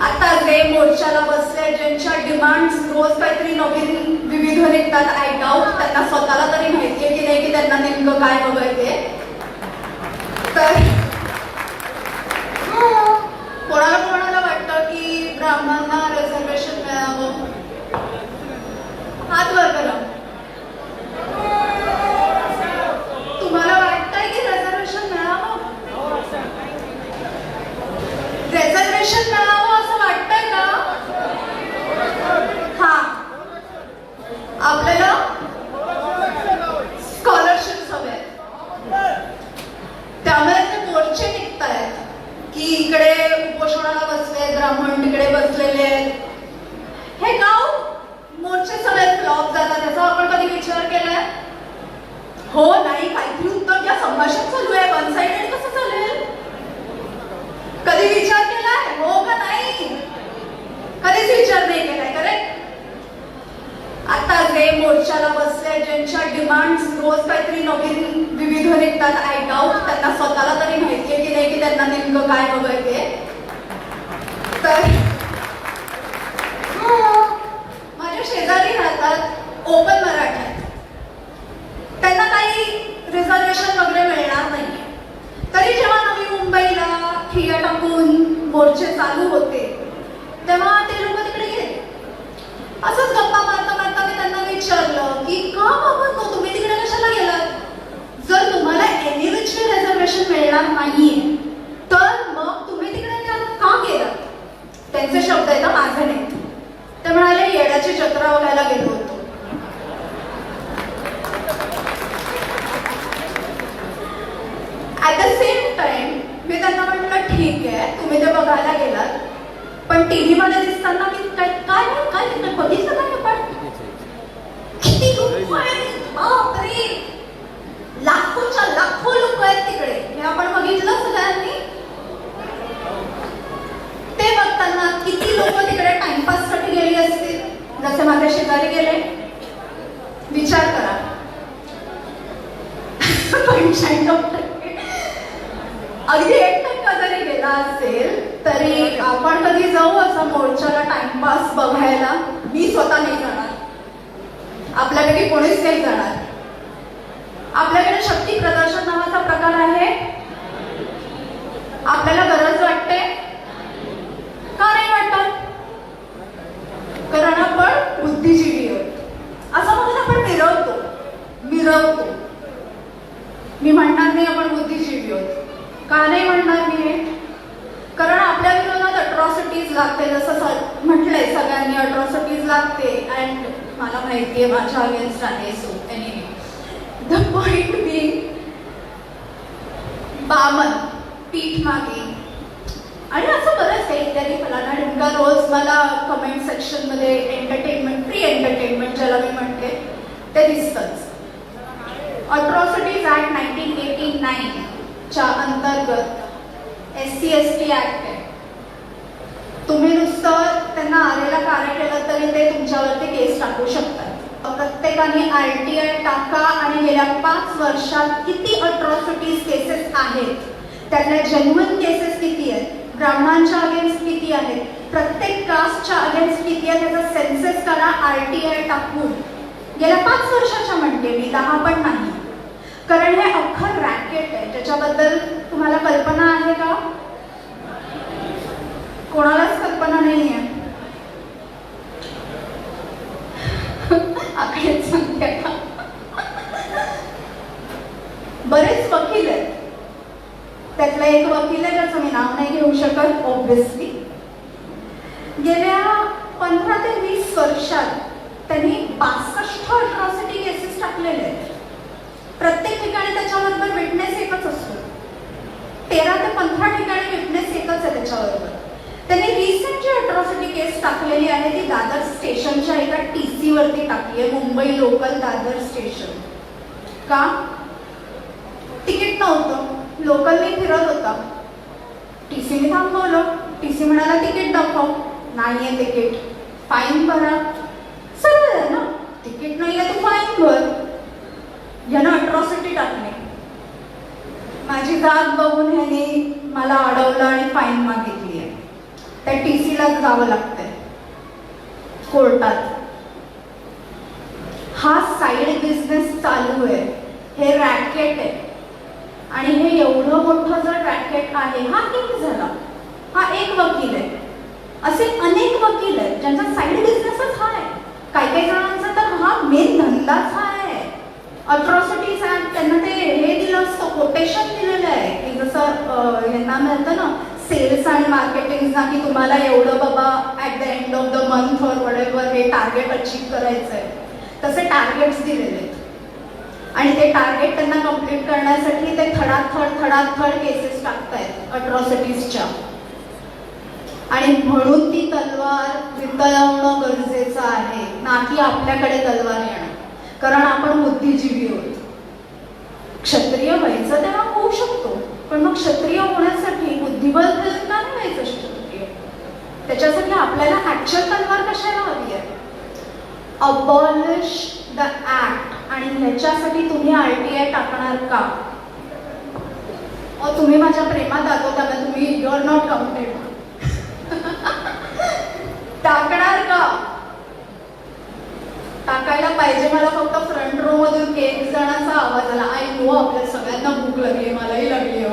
आता जे मोर्चाला बसले ज्यांच्या डिमांड रोज काहीतरी नवीन विविध निघतात आय डाऊट त्यांना स्वतःला तरी माहितीये की नाही की त्यांना नेमकं काय बघायचे तर कोणाला कोणाला वाटतं की ब्राह्मणांना रिझर्वेशन मिळावं हात वर करा तुम्हाला वाटतंय की रिझर्वेशन मिळावं रिझर्वेशन मिळावं असं वाटतंय का हा आपल्याला स्कॉलरशिप हवे त्यामुळे ते मोर्चे निघतायत की इकडे उपोषणाला बसले ब्राह्मण तिकडे बसलेले आहेत हे गाव मोर्चे सगळे फ्लॉप जातात त्याचा आपण कधी विचार केलाय हो नाही काहीतरी उत्तर द्या. संभाषण चालू आहे. वन साइडेड कसं चालेल? कधी विचार केलाय? हो का नाही? कधीच विचार नाही केलाय करेक्ट आता जे मोर्चाला बसले ज्यांच्या डिमांड रोज काहीतरी नवीन विविध निघतात आय डाऊट त्यांना स्वतःला तरी माहितीये की नाही की त्यांना नेमकं काय बघायचे ते तर माझ्या शेजारी राहतात ओपन मराठ्यात त्यांना काही रिझर्वेशन वगैरे मिळणार नाही तरी जेव्हा नवी मुंबईला ठिया टाकून मोर्चे चालू होते. तेव्हा ते लोक तिकडे गेले. असंच गप्पा मारता मारता मी त्यांना विचारलं की का बाबा तुम्ही तिकडे कशाला गेलात? जर तुम्हाला एनिवेजचे रिझर्वेशन मिळणार नाहीये तर मग तुम्ही तिकडे त्या- का गेलात त्यांचे शब्द आहेत ना माझे नाही ते म्हणाले येड्याची जत्रा बघायला गेलो होतो ऍट द सेम टाइम मी त्यांना म्हटलं ठीक आहे तुम्ही ते बघायला गेलात पण टीव्ही मध्ये दिसताना मी काय काय काय काय बघितलं काय आपण किती लोक आहेत? बापरे! लाखोच्या लाखो लोक आहेत तिकडे. हे आपण बघितलं सगळ्यांनी? ते बघताना किती लोक तिकडे टाइमपाससाठी गेली असतील? जसे माझ्या शेजारी गेले. विचार करा. पंच्याण्णव टक्के. अगदी एक टक्का जरी गेला असेल तरी आपण कधी जाऊ असं मोर्चाला टाइमपास बघायला? मी स्वतः नाही जाणार. आपल्याकडे कोणीच नाही जाणार. आपल्याकडे शक्ती प्रदर्शन नावाचा प्रकार आहे. आपल्याला गरज वाटते का नाही वाटत कारण आपण बुद्धिजीवी आहोत असं म्हणून आपण मिरवतो मिरवतो मी म्हणणार नाही आपण बुद्धिजीवी आहोत का नाही म्हणणार मी हे कारण आपल्या विरोधात अट्रॉसिटीज लागते. जसं म्हटलंय सगळ्यांनी अट्रॉसिटीज लागते. अँड मला माहिती आहे माझ्या अगेन्स्ट आहे सो एनिवे द पॉइंट बी बामन पीठ मागे. आणि असं बरंच आहे इत्यादी फलाना ढुंगा रोज मला कमेंट सेक्शनमध्ये एंटरटेनमेंट फ्री एंटरटेनमेंट ज्याला मी म्हणते ते दिसतंच. अट्रॉसिटीज ऍक्ट नाईन्टीन एटी च्या अंतर्गत S C S T act आहे तुम्ही नुसतं त्यांना आलेला कार्य केलं तरी ते तुमच्यावरती केस टाकू शकतात. प्रत्येकाने आर टी आय टाका आणि गेल्या पाच वर्षात किती अट्रॉसिटीज केसेस आहेत? त्यातल्या जेन्युन केसेस किती आहेत? ब्राह्मणांच्या अगेन्स्ट किती आहेत? प्रत्येक कास्टच्या अगेन्स्ट किती आहे त्याचा सेन्सेस करा आर टी आय टाकून. गेल्या पाच वर्षाच्या म्हणते मी दहा पण नाही. कारण हे अख्खं रॅकेट आहे. ज्याच्याबद्दल तुम्हाला कल्पना आहे का? कल्पना नाही आहे आकडेच सांगते का बरेच वकील आहेत. त्यातला एक वकील आहे त्याचं मी नाव नाही घेऊ शकत ऑब्विसली गेल्या पंधरा ते वीस वर्षात त्यांनी बासष्ट अट्रॉसिटी केसेस टाकलेले आहेत. प्रत्येक ठिकाणी त्याच्याबरोबर विटनेस एकच असतो. तेरा ते पंधरा ठिकाणी विटनेस एकच आहे त्याच्याबरोबर. त्यांनी रिसेंट जी अट्रॉसिटी केस टाकलेली आहे ती दादर स्टेशनच्या एका टी सी वरती टाकली आहे मुंबई लोकल दादर स्टेशन का? तिकीट नव्हतं. लोकलनी फिरत होता. टी सीने थांबवलं. टी सी म्हणाला तिकीट दाखव. नाहीये तिकीट. फाईन भरा. सरळ आहे ना? तिकीट नाही आहे तू फाईन भर. यानं अट्रॉसिटी टाकली. माझी जात बघून ह्याने मला अडवलं आणि फाईन मागितली. त्या टी सीला जावं लागतंय. कोर्टात. हा साईड बिझनेस चालू आहे. हे रॅकेट आहे. आणि हे एवढं मोठं जर रॅकेट आहे हा एक झाला? हा एक वकील आहे. असे अनेक वकील आहेत ज्यांचा साईड बिझनेसच हा आहे. काही काही जणांचा तर हा मेन धंदाच हा आहे. अट्रॉसिटीज ऍक्ट त्यांना ते हे दिलं असतं कोटेशन दिलेलं आहे. की जसं यांना मिळतं ना सेल्स आणि मार्केटिंगचा की तुम्हाला एवढं बाबा at the end of the month or वडेवर हे टार्गेट अचीव करायचं आहे तसे टार्गेट्स दिलेले आहेत. आणि ते टार्गेट त्यांना कंप्लीट करण्यासाठी ते थडाथड थडाथड केसेस टाकतायत अट्रॉसिटीजच्या आणि म्हणून ती तलवार वितळवणं गरजेचं आहे ना की आपल्याकडे तलवार येणं. कारण आपण बुद्धिजीवी होत क्षत्रिय व्हायचं तेव्हा होऊ शकतो पण मग क्षत्रिय होण्यासाठी बुद्धिबळ घेऊन का नाही व्हायचं क्षत्रिय त्याच्यासाठी आपल्याला ऍक्च्युअल तलवार कशाला हवी आहे? अबॉलिश द ऍक्ट आणि ह्याच्यासाठी तुम्ही आय टी आय टाकणार का? तुम्ही माझ्या प्रेमात आलो त्यामुळे तुम्ही युअर नॉट कम्प्लेट टाकणार का? टाकायला पाहिजे मला फक्त फ्रंट रो मधून एक जणांचा आवाज आला. आय नो आपल्या सगळ्यांना भूक लागली मलाही लागली